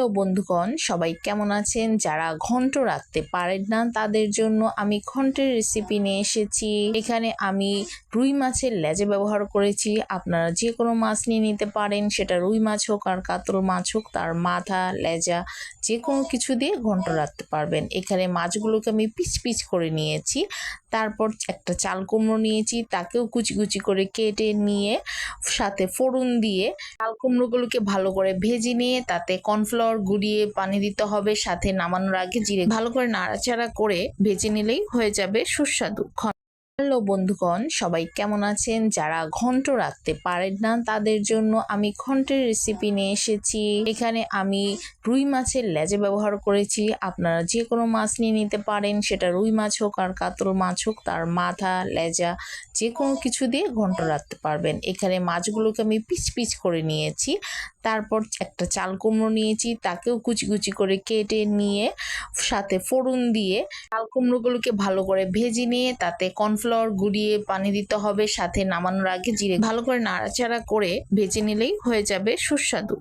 Hello বন্ধুগণ, সবাই কেমন আছেন? যারা ঘন্ট রাখতে পারেন না, তাদের জন্য আমি ঘন্টের রেসিপি নিয়ে এসেছি। এখানে আমি রুই মাছের লেজে ব্যবহার করেছি। আপনারা যে কোনো মাছ নিয়ে নিতে পারেন। সেটা রুই মাছ হোক আর কাতল মাছ হোক, তার মাথা, লেজা, যে কোনো কিছু দিয়ে ঘন্ট রাখতে পারবেন। এখানে মাছগুলোকে আমি পিচ পিচ করে নিয়েছি। তারপর একটা চাল কুমড়ো নিয়েছি। তাকেও কুচি কুচি করে কেটে নিয়ে সাথে ফোড়ন দিয়ে চাল কুমড়োগুলোকে ভালো করে ভেজে নিয়ে তাতে কর্নফ্লাওয়ার গুলিয়ে পানি দিতে হবে, সাথে নামানোর আগে জিরে ভালো করে নাড়াচাড়া করে ভেজে নিলেই হয়ে যাবে সুস্বাদু। হ্যালো বন্ধুগণ, সবাই কেমন আছেন? যারা ঘন্ট রাখতে পারেন না, তাদের জন্য আমি ঘন্টের রেসিপি নিয়ে এসেছি। এখানে আমি রুই মাছের লেজে ব্যবহার করেছি। আপনারা যে কোনো মাছ নিয়ে নিতে পারেন। সেটা রুই মাছ হোক আর কাতল মাছ হোক, তার মাথা, লেজা, যে কোনো কিছু দিয়ে ঘন্ট রাখতে পারবেন। এখানে মাছগুলোকে আমি পিচ পিচ করে নিয়েছি। তারপর একটা চাল কুমড়ো নিয়েছি। তাকেও কুচি কুচি করে কেটে নিয়ে সাথে ফোড়ন দিয়ে চাল কুমড়োগুলোকে ভালো করে ভেজে নিয়ে তাতে কর্নফ্লাওয়ার গুলিয়ে পানি দিতে হবে, সাথে নামানোর আগে জিরে ভালো করে নাড়াচাড়া করে ভেজে নিলেই হয়ে যাবে সুস্বাদু।